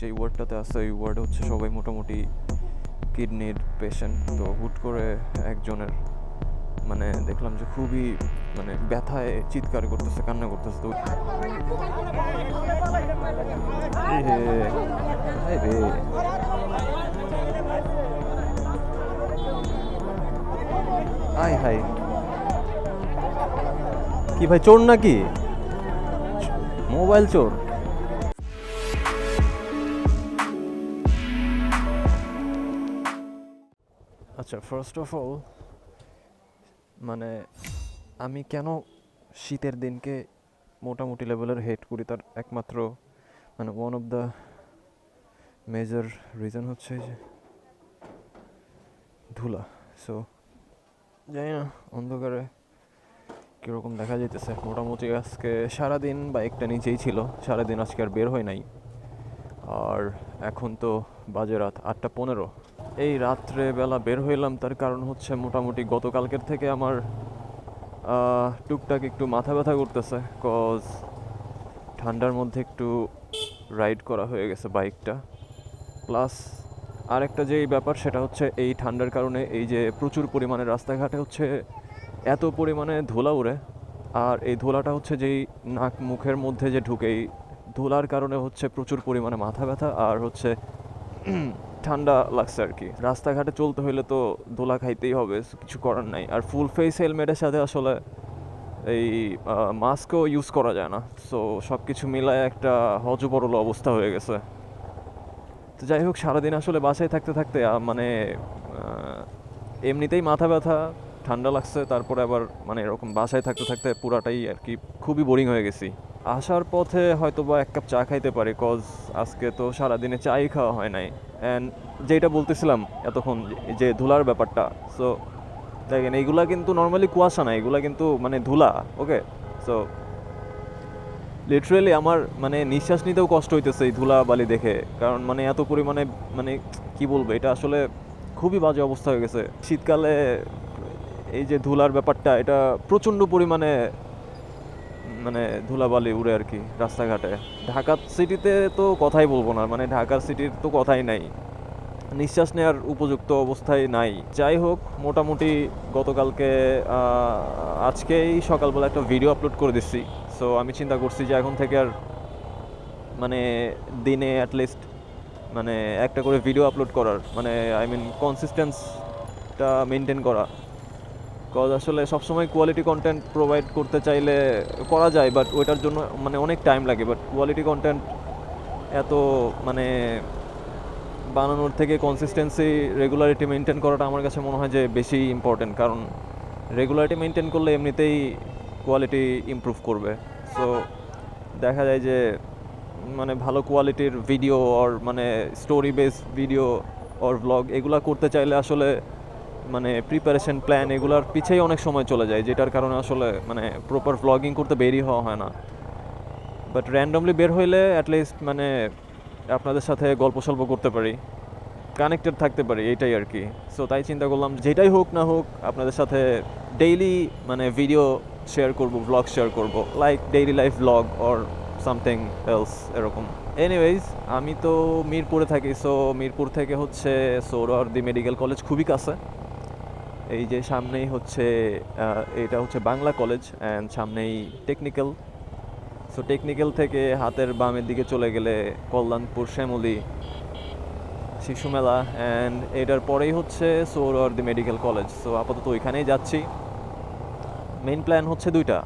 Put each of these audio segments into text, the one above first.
যেই ওয়ার্ডটাতে আছে, ওই ওয়ার্ডে হচ্ছে সবাই মোটামুটি কিডনির পেশেন্ট তো হুট করে একজনের মানে দেখলাম যে খুবই মানে ব্যথায় চিৎকার করতেছে, কান্না করতেছে। তো। আয় হাই কি ভাই, চোর নাকি? মোবাইল চোর। আচ্ছা ফার্স্ট অফ অল মানে আমি কেন শীতের দিনকে মোটামুটি লেভেলের হেট করি তার একমাত্র মানে one of the major reason হচ্ছে যে ধুলা। সো জানি না, অন্ধকারে কীরকম দেখা যেতেছে মোটামুটি আজকে সারাদিন বাইকটা নিচেই ছিল, সারাদিন আজকে আর বের হয় নাই। আর এখন তো বাজে রাত আটটা পনেরো। এই রাত্রে বেলা বের হইলাম, তার কারণ হচ্ছে মোটামুটি গতকালকের থেকে আমার টুকটাক একটু মাথা ব্যথা করতেছে কজ ঠান্ডার মধ্যে একটু রাইড করা হয়ে গেছে বাইকটা। প্লাস আরেকটা যেই ব্যাপার, সেটা হচ্ছে এই ঠান্ডার কারণে এই যে প্রচুর পরিমাণে রাস্তাঘাটে হচ্ছে এত পরিমাণে ধুলা উড়ে আর এই ধুলাটা হচ্ছে যেই নাক মুখের মধ্যে যে ঢুকে এই ধুলার কারণে হচ্ছে প্রচুর পরিমাণে মাথা ব্যথা আর হচ্ছে ঠান্ডা লাগছে আর কি। রাস্তাঘাটে চলতে হইলে তো ধুলা খাইতেই হবে কিছু করার নাই। আর ফুল ফেস হেলমেটের সাথে আসলে এই মাস্কও ইউজ করা যায় না। সো সব কিছু মিলায় একটা হজবরল অবস্থা হয়ে গেছে। তো যাই হোক, সারাদিন আসলে বাসায় থাকতে থাকতে মানে এমনিতেই মাথা ব্যথা, ঠান্ডা লাগছে, তারপরে আবার মানে এরকম বাসায় থাকতে থাকতে পুরাটাই আর কি খুবই বোরিং হয়ে গেছি। আসার পথে হয়তো বা এক কাপ চা খাইতে পারি কজ আজকে তো সারাদিনে চাই খাওয়া হয় নাই। অ্যান্ড যেটা বলতেছিলাম এতক্ষণ যে- ধুলার ব্যাপারটা সো দেখেন, এইগুলা কিন্তু নর্মালি কুয়াশা না এগুলা কিন্তু মানে ধুলা ওকে সো লিটারেলি আমার মানে নিঃশ্বাস নিতেও কষ্ট হইতেছে এই ধুলা বালি দেখে, কারণ মানে এত পরিমাণে মানে কি বলব, এটা আসলে খুবই বাজে অবস্থা হয়ে গেছে। শীতকালে এই যে ধুলার ব্যাপারটা, এটা প্রচণ্ড পরিমাণে মানে ধুলাবালি উড়ে আর কি রাস্তাঘাটে। ঢাকা সিটিতে তো কথাই বলব না মানে ঢাকার সিটির তো কথাই নাই। নিঃশ্বাস নেওয়ার উপযুক্ত অবস্থায় নাই। যাই হোক, মোটামুটি গতকালকে আজকেই সকালবেলা একটা ভিডিও আপলোড করে দিচ্ছি। সো আমি চিন্তা করছি যে এখন থেকে আর মানে দিনে অ্যাটলিস্ট মানে একটা করে ভিডিও আপলোড করার মানে আই মিন কনসিস্টেন্সটা মেনটেন করা। কজ আসলে সবসময় কোয়ালিটি কন্টেন্ট প্রোভাইড করতে চাইলে করা যায় বাট ওইটার জন্য মানে অনেক টাইম লাগে। বাট কোয়ালিটি কন্টেন্ট এত মানে বানানোর থেকে কনসিস্টেন্সি রেগুলারিটি মেনটেন করাটা আমার কাছে মনে হয় যে বেশি ইম্পর্টেন্ট কারণ রেগুলারিটি মেনটেন করলে এমনিতেই কোয়ালিটি ইমপ্রুভ করবে। সো দেখা যায় যে মানে ভালো কোয়ালিটির ভিডিও ওর মানে story base video or vlog এগুলা করতে চাইলে আসলে মানে প্রিপারেশন প্ল্যান এগুলার পিছেই অনেক সময় চলে যায়, যেটার কারণে আসলে মানে প্রপার ভ্লগিং করতে বেরিয়ে হওয়া হয় না। বাট র্যান্ডমলি বের হইলে অ্যাটলিস্ট মানে আপনাদের সাথে গল্প সল্প করতে পারি কানেক্টেড থাকতে পারি এইটাই আর কি। সো তাই চিন্তা করলাম, যেটাই হোক না হোক, আপনাদের সাথে ডেইলি মানে ভিডিও শেয়ার করব ব্লগ শেয়ার করব like daily life vlog or something else এরকম। এনিওয়েজ আমি তো মিরপুরে থাকি সো মিরপুর থেকে হচ্ছে সৌরর দি মেডিকেল কলেজ খুবই কাছে। এই যে সামনেই হচ্ছে এটা হচ্ছে বাংলা কলেজ অ্যান্ড সামনেই টেকনিক্যাল সো টেকনিক্যাল থেকে হাতের বামের দিকে চলে গেলে কল্যাণপুর শ্যামলী শিশু মেলা অ্যান্ড এটার পরেই হচ্ছে সৌরর দি মেডিকেল কলেজ সো আপাতত ওইখানেই যাচ্ছি। মেইন প্ল্যান হচ্ছে দুইটা।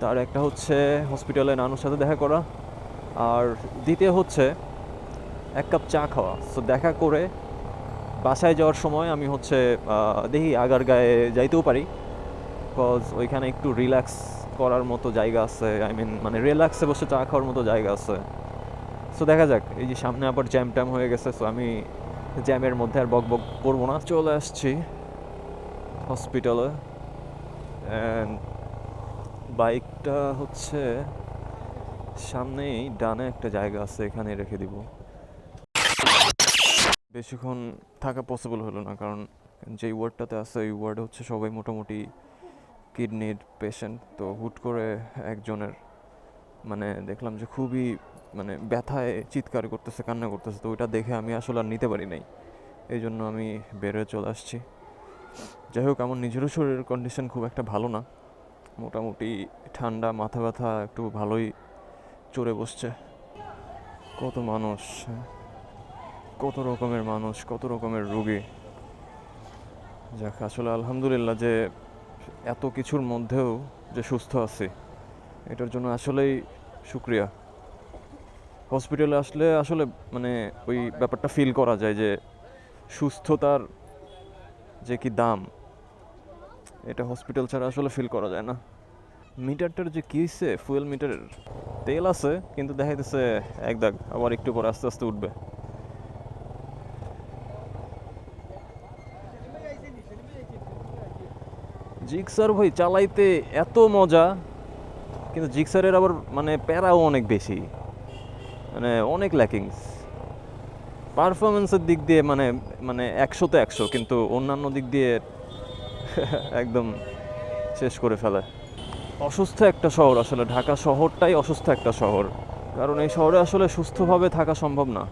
তার একটা হচ্ছে হসপিটালে নানুর সাথে দেখা করা। আর দ্বিতীয় হচ্ছে এক কাপ চা খাওয়া। সো দেখা করে বাসায় যাওয়ার সময় আমি হচ্ছে দেখি আগার গায়ে যাইতেও পারি। বিকজ ওইখানে একটু রিল্যাক্স করার মতো জায়গা আছে। আই মিন মানে রিল্যাক্সে বসে চা খাওয়ার মতো জায়গা আছে। সো দেখা যাক, এই যে সামনে আবার জ্যাম ট্যাম হয়ে গেছে সো আমি জ্যামের মধ্যে আর বক বক করব না। চলে আসছি হসপিটালে অ্যান্ড বাইকটা হচ্ছে সামনেই, ডানে একটা জায়গা আছে এখানে রেখে দিব। বেশিক্ষণ থাকা পসিবল হলো না। কারণ যেই ওয়ার্ডটাতে আছে, ওই ওয়ার্ডে হচ্ছে সবাই মোটামুটি কিডনির পেশেন্ট তো হুট করে একজনের মানে দেখলাম যে খুবই মানে ব্যথায় চিৎকার করতেছে, কান্না করতেছে। তো ওইটা দেখে আমি আসলে আর নিতে পারি নাই। এই জন্য আমি বেরোয় চলে আসছি। যাই হোক, আমার নিজেরও শরীরের কন্ডিশন খুব একটা ভালো না। মোটামুটি ঠান্ডা, মাথা ব্যথা একটু ভালোই চড়ে বসছে। কত মানুষ হ্যাঁ? কত রকমের মানুষ, কত রকমের রুগী। যাক, আসলে আলহামদুলিল্লাহ যে এত কিছুর মধ্যেও যে সুস্থ আছি, এটার জন্য আসলেই শুক্রিয়া। হসপিটালে আসলে আসলে মানে ওই ব্যাপারটা ফিল করা যায় যে সুস্থতার যে কি দাম, এটা হসপিটাল ছাড়া আসলে ফিল করা যায় না। মিটারটার যে কী ফুয়েল মিটারের তেল আছে, কিন্তু দেখা যাচ্ছে এক দাগ, আবার একটু পরে আস্তে আস্তে উঠবে। জিক্সার ভাই, চালাইতে এত মজা, কিন্তু জিক্সারের আবার মানে প্যারাও অনেক বেশি। মানে অনেক ল্যাকিংস পারফরমেন্সের দিক দিয়ে মানে মানে একশোতে একশো, কিন্তু অন্যান্য দিক দিয়ে একদম শেষ করে ফেলে। অসুস্থ একটা শহর আসলে, ঢাকা শহরটাই অসুস্থ একটা শহর। কারণ এই শহরে আসলে সুস্থভাবে থাকা সম্ভব না।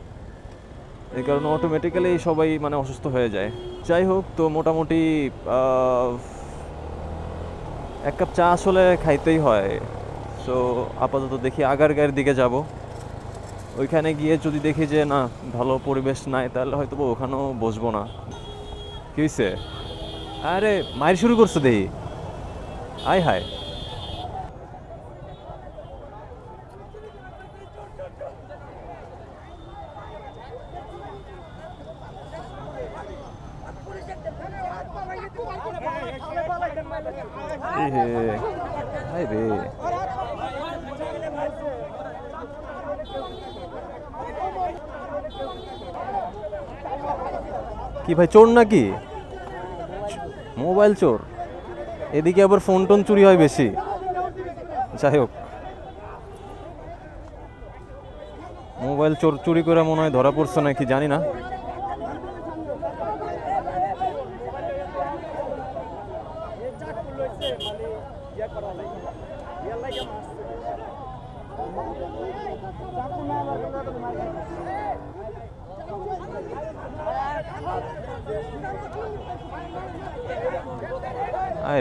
এই কারণে অটোমেটিক্যালি সবাই মানে অসুস্থ হয়ে যায়। যাই হোক, তো মোটামুটি এক কাপ চা আসলে খাইতেই হয়। সো আপাতত দেখি আগারগাঁয়ের দিকে যাব। ওইখানে গিয়ে যদি দেখি যে, না, ভালো পরিবেশ নাই, তাহলে হয়তো ওখানেও বসবো না। কি আরে, মায়ের শুরু করছে দেখি। আয় হায় এ হে হায় রে কি ভাই, চোর নাকি? মোবাইল চোর। এদিকে আবার ফোন টোন চুরি হয় বেশি। যাই হোক। মোবাইল চোর চুরি করে মনে হয় ধরা পড়ছে নাকি, জানি না।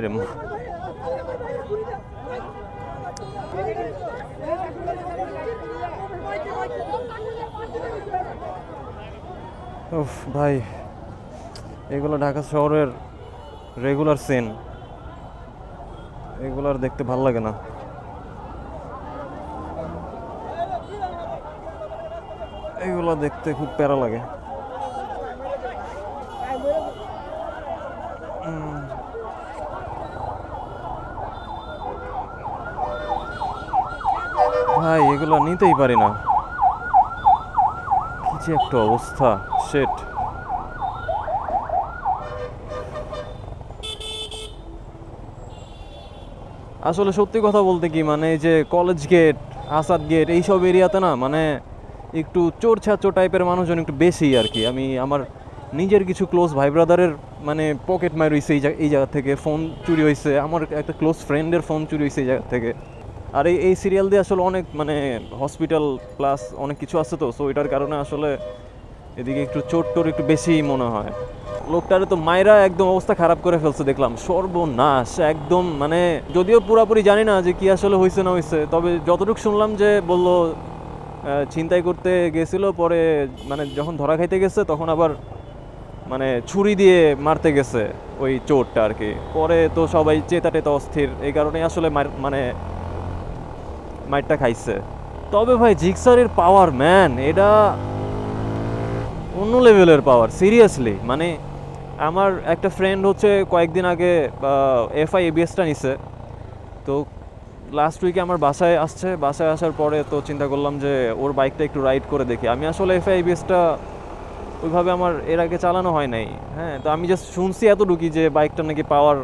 মা- উফ, ভাই, এগুলো ঢাকা শহরের রেগুলার সিন এগুলো আর দেখতে ভালো লাগে না। এগুলো দেখতে খুব প্যারা লাগে। ভাই, এগুলো নিতেই পারি না। কি যে একটা অবস্থা সেট আসলে সত্যি কথা বলতে কি মানে এই যে কলেজ গেট আসাদ গেট এইসব এরিয়াতে না মানে একটু চোর ছাত্র টাইপের মানুষজন একটু বেশি আর কি। আমি আমার নিজের কিছু ক্লোজ ভাই ব্রাদারের মানে পকেট মার হয়েছে এই জায়গা থেকে ফোন চুরি হয়েছে আমার একটা ক্লোজ ফ্রেন্ডের ফোন চুরি হয়েছে এই জায়গা থেকে। আর এই এই সিরিয়াল দিয়ে আসলে অনেক মানে হসপিটাল প্লাস অনেক কিছু আছে তো সো এটার কারণে আসলে এদিকে একটু চোট টোর একটু বেশিই মনে হয়। লোকটারে তো মায়েরা একদম অবস্থা খারাপ করে ফেলছে দেখলাম। সর্বনাশ, একদম মানে যদিও পুরাপুরি জানি না যে কি আসলে হয়েছে না হয়েছে তবে যতটুকু শুনলাম যে বলল ছিনতাই করতে গেছিল, পরে মানে যখন ধরা খাইতে গেছে তখন আবার মানে ছুরি দিয়ে মারতে গেছে ওই চোরটা আর কি। পরে তো সবাই চেতা টেতা অস্থির, এই কারণে আসলে মানে মাইরটা খাইছে। তবে ভাই জিক্সারের পাওয়ার ম্যান এটা অন্য লেভেলের পাওয়ার সিরিয়াসলি মানে আমার একটা ফ্রেন্ড হচ্ছে কয়েকদিন আগে এফআই এবিএসটা নিছে। তো লাস্ট উইকে আমার বাসায় আসছে, বাসায় আসার পরে তো চিন্তা করলাম যে ওর বাইকটা একটু রাইড করে দেখি। আমি আসলে এফআই এবিএসটা ওইভাবে আমার এর আগে চালানো হয় নাই। হ্যাঁ তো আমি জাস্ট শুনছি এতটুকুই যে বাইকটা নাকি পাওয়ার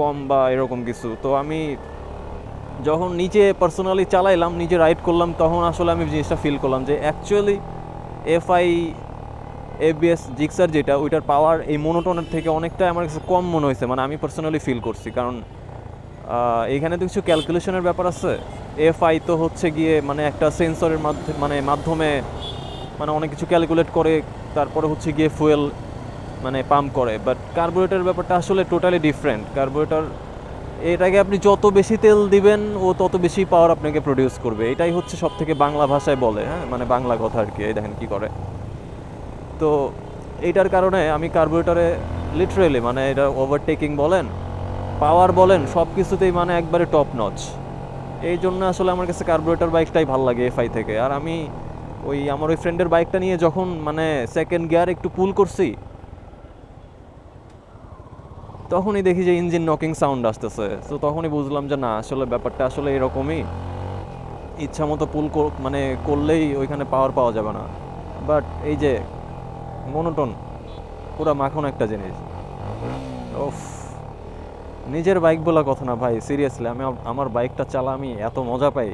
কম বা এরকম কিছু। তো আমি যখন নিজে পার্সোনালি চালাইলাম, নিজে রাইড করলাম, তখন আসলে আমি জিনিসটা ফিল করলাম যে অ্যাকচুয়ালি এফআই এবিএস জিক্সার যেটা, ওইটার পাওয়ার এই মোনোটনের থেকে অনেকটা আমার কাছে কম মনে হয়েছে। মানে আমি পার্সোনালি ফিল করছি। কারণ এখানে তো কিছু ক্যালকুলেশনের ব্যাপার আছে। এফআই তো হচ্ছে গিয়ে মানে একটা সেন্সরের মাধ্যমে মানে মাধ্যমে মানে অনেক কিছু ক্যালকুলেট করে, তারপরে হচ্ছে গিয়ে ফুয়েল মানে পাম্প করে। বাট কার্বোরেটর ব্যাপারটা আসলে টোটালি ডিফারেন্ট কার্বোরেটর এটাকে আপনি যত বেশি তেল দিবেন, ও তত বেশি পাওয়ার আপনাকে প্রডিউস করবে। এটাই হচ্ছে সব থেকে বাংলা ভাষায় বলে হ্যাঁ? মানে বাংলা কথা আর কি দেখেন কি করে। তো এইটার কারণে আমি কার্বোরেটরে লিটারেলি মানে এটা ওভারটেকিং বলেন পাওয়ার বলেন সব কিছুতেই মানে একবারে টপ নচ এই জন্য আসলে আমার কাছে কার্বোরেটর বাইকটাই ভালো লাগে এফআই থেকে। আর আমি ওই, আমার ওই ফ্রেন্ডের বাইকটা নিয়ে যখন মানে সেকেন্ড গিয়ার একটু পুল করছি তখনই দেখি যে ইঞ্জিন নকিং সাউন্ড আসতেছে। তো তখনই বুঝলাম যে না, আসলে ব্যাপারটা আসলে এরকমই। ইচ্ছা মতো পুল মানে করলেই ওইখানে পাওয়ার পাওয়া যাবে না। বাট এই যে মনোটন পুরা মাখন একটা জিনিস। ওফ নিজের বাইক বলা কথা না ভাই সিরিয়াসলি আমি আমার বাইকটা চালা আমি এত মজা পাই।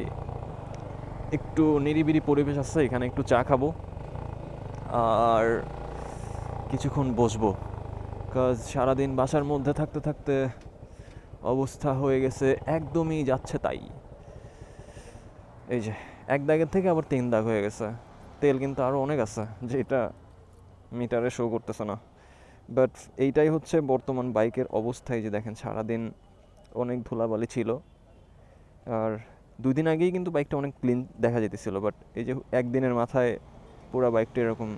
একটু নিরিবিরি পরিবেশ আছে, এখানে একটু চা খাব। আর কিছুক্ষণ বসবো। কাজ সারাদিন বাসার মধ্যে থাকতে থাকতে অবস্থা হয়ে গেছে, একদমই যাচ্ছে তাই। এই যে, এক দাগের থেকে আবার তিন দাগ হয়ে গেছে। তেল কিন্তু আরও অনেক আছে, যেটা মিটারে শো করতেছে না। বাট এইটাই হচ্ছে বর্তমান বাইকের অবস্থায় যে দেখেন সারাদিন অনেক ধুলাবালি ছিল। আর দুই দিন আগেই কিন্তু বাইকটা অনেক ক্লিন দেখা যেতেছিল বাট এই যে একদিনের মাথায় পুরো বাইকটা এরকম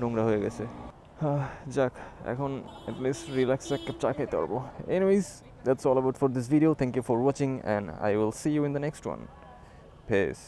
নোংরা হয়ে গেছে। যাক, এখন অ্যাটলিস্ট রিল্যাক্স এক কাপ চা খেতে পারব। Anyways that's all about for this video thank you for watching and I will see you in the next one peace